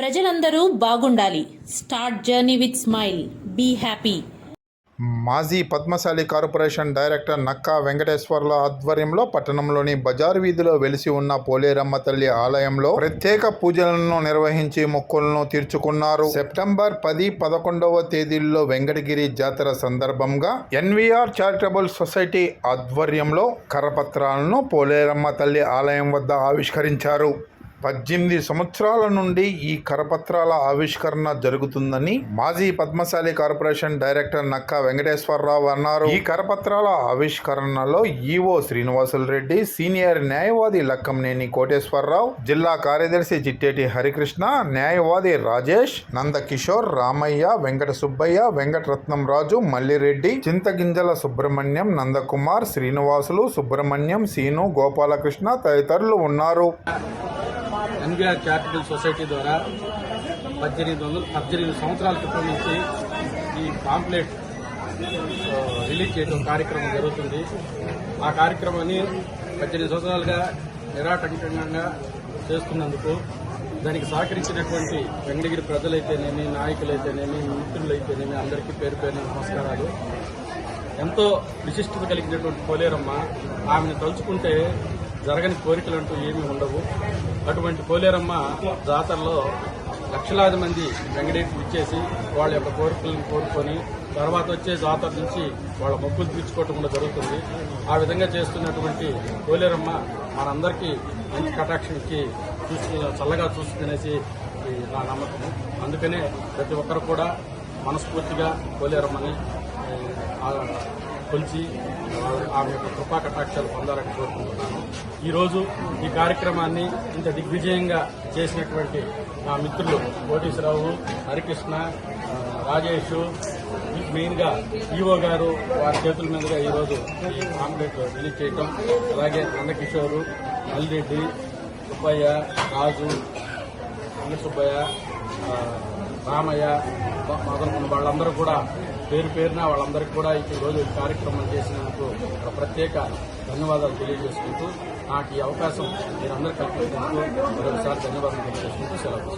ప్రజలందరూ బాగుండాలి. Start journey with smile. Be happy. మాజీ పద్మశాలి కార్పొరేషన్ డైరెక్టర్ నక్కా వెంకటేశ్వర్ల ఆధ్వర్యంలో పట్టణంలోని బజారు వీధిలో వెలిసి ఉన్న పోలేరమ్మ తల్లి ఆలయంలో ప్రత్యేక పూజలను నిర్వహించి మొక్కులను తీర్చుకున్నారు. సెప్టెంబర్ పది పదకొండవ తేదీల్లో వెంకటగిరి జాతర సందర్భంగా ఎన్వీఆర్ చారిటబుల్ సొసైటీ ఆధ్వర్యంలో కరపత్రాలను పోలేరమ్మ తల్లి ఆలయం వద్ద ఆవిష్కరించారు. పద్దెనిమిది సంవత్సరాల నుండి ఈ కరపత్రాల ఆవిష్కరణ జరుగుతుందని మాజీ పద్మశాలి కార్పొరేషన్ డైరెక్టర్ నక్క వెంకటేశ్వరరావు అన్నారు. ఈ కరపత్రాల ఆవిష్కరణలో ఈవో శ్రీనివాసులు రెడ్డి సీనియర్ న్యాయవాది లక్కంనేని కోటేశ్వరరావు జిల్లా కార్యదర్శి చిట్టేటి హరికృష్ణ న్యాయవాది రాజేష్ నందకిషోర్ రామయ్య వెంకట సుబ్బయ్య వెంకటరత్నం రాజు మల్లిరెడ్డి చింతగింజల సుబ్రహ్మణ్యం నందకుమార్ శ్రీనివాసులు సుబ్రహ్మణ్యం సీను గోపాలకృష్ణ తదితరులు ఉన్నారు. ఎన్బిఆర్ క్యాపిటల్ సొసైటీ ద్వారా పద్దెనిమిది వందల పద్దెనిమిది సంవత్సరాల క్రితం నుంచి ఈ పాంప్లెట్ రిలీజ్ చేయడం కార్యక్రమం జరుగుతుంది. ఆ కార్యక్రమాన్ని పద్దెనిమిది సంవత్సరాలుగా నిరాటంకంగా చేస్తున్నందుకు దానికి సహకరించినటువంటి వెంకటగిరి ప్రజలైతేనేమి నాయకులైతేనేమి మిత్రులైతేనేమి అందరికీ పేరు పేరు నమస్కారాలు. ఎంతో విశిష్టత కలిగినటువంటి పోలేరమ్మ ఆమెను తలుచుకుంటే జరగని కోరికలు అంటూ ఏమీ ఉండవు. అటువంటి పోలేరమ్మ జాతరలో లక్షలాది మంది వెంకటేశ్వరు ఇచ్చేసి వాళ్ళ యొక్క కోరికలను కోరుకొని తర్వాత వచ్చే జాతర నుంచి వాళ్ళ మొక్కులు తీర్చుకోవటం కూడా జరుగుతుంది. ఆ విధంగా చేస్తున్నటువంటి పోలేరమ్మ మనందరికీ మంచి కటాక్షన్కి చూస్తున్న చల్లగా చూస్తుందనేసి నా నమ్మకం అందుకనే ప్రతి ఒక్కరు కూడా మనస్ఫూర్తిగా పోలేరమ్మని కొలిచి ఆమె యొక్క కృపా కటాక్షాలు పొందాలని కోరుకుంటున్నాను ఈరోజు ఈ కార్యక్రమాన్ని ఇంత దిగ్విజయంగా చేసినటువంటి నా మిత్రులు కోటీశ్వరరావు హరికృష్ణ ఆ, రాజేష్ మెయిన్గా ఈవో గారు వారి చేతుల మీదుగా ఈరోజు ఈ ఆమ్లెట్ రిలీజ్ చేయటం అలాగే నందకిషోరు మల్లిరెడ్డి సుబ్బయ్య రాజు అన్న సుబ్బయ్య రామయ్య మొదలుకున్న వాళ్ళందరూ కూడా పేరు పేరున వాళ్ళందరికీ కూడా ఈరోజు రోజు కార్యక్రమం చేసినందుకు ఒక ప్రత్యేక ధన్యవాదాలు తెలియజేసుకుంటూ నాకు ఈ అవకాశం మీరందరూ కల్పించినందుకు మరొకసారి ధన్యవాదాలు తెలియజేసుకుంటూ సెలవు